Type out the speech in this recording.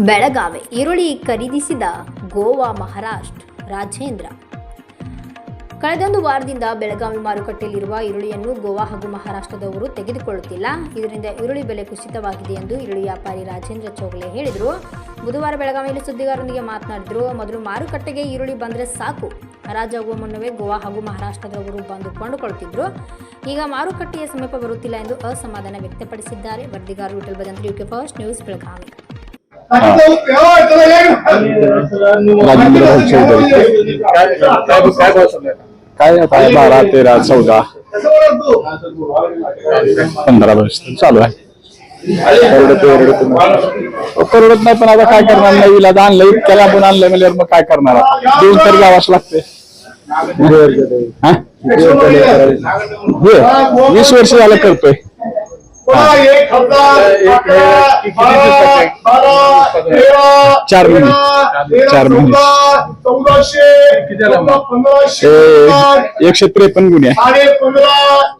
ಬೆಳಗಾವಿ ಈರುಳ್ಳಿ ಖರೀದಿಸಿದ ಗೋವಾ ಮಹಾರಾಷ್ಟ್ರ ರಾಜೇಂದ್ರ. ಕಳೆದೊಂದು ವಾರದಿಂದ ಬೆಳಗಾವಿ ಮಾರುಕಟ್ಟೆಯಲ್ಲಿರುವ ಈರುಳ್ಳಿಯನ್ನು ಗೋವಾ ಹಾಗೂ ಮಹಾರಾಷ್ಟ್ರದವರು ತೆಗೆದುಕೊಳ್ಳುತ್ತಿಲ್ಲ. ಇದರಿಂದ ಈರುಳ್ಳಿ ಬೆಲೆ ಕುಸಿತವಾಗಿದೆ ಎಂದು ಈರುಳ್ಳಿ ವ್ಯಾಪಾರಿ ರಾಜೇಂದ್ರ ಚೌಗಲೆ ಹೇಳಿದರು. ಬುಧವಾರ ಬೆಳಗಾವಿಯಲ್ಲಿ ಸುದ್ದಿಗಾರರೊಂದಿಗೆ ಮಾತನಾಡಿದರು, ಮೊದಲು ಮಾರುಕಟ್ಟೆಗೆ ಈರುಳ್ಳಿ ಬಂದರೆ ಸಾಕು. ಹರಾಜಾಗುವ ಮುನ್ನವೇ ಗೋವಾ ಹಾಗೂ ಮಹಾರಾಷ್ಟ್ರದವರು ಬಂದು ಕೊಂಡುಕೊಳ್ಳುತ್ತಿದ್ದರು ಈಗ ಮಾರುಕಟ್ಟೆಯ ಸಮೀಪ ಬರುತ್ತಿಲ್ಲ ಎಂದು ಅಸಮಾಧಾನ ವ್ಯಕ್ತಪಡಿಸಿದ್ದಾರೆ. ವರದಿಗಾರರು Vithal Badantri UK first news Belagavi. Rajendra Bhau Chaudhari काय आता आहे बारा तेरा चौदा? पंधरा वर्ष चालू आहे. परवडत परवडत नाही. पण आता काय करणार? नाही इलाज आणलं इतक्या लांबून आणलं म्हणजे मग काय करणार? आता? देऊन तर जावाच लागते हा? वीस वर्ष झालं करतोय. चार महिने. चार महिने. चौदाशे ते एकशे त्रेपन्न गुन्हे आहे. साडे पंधरा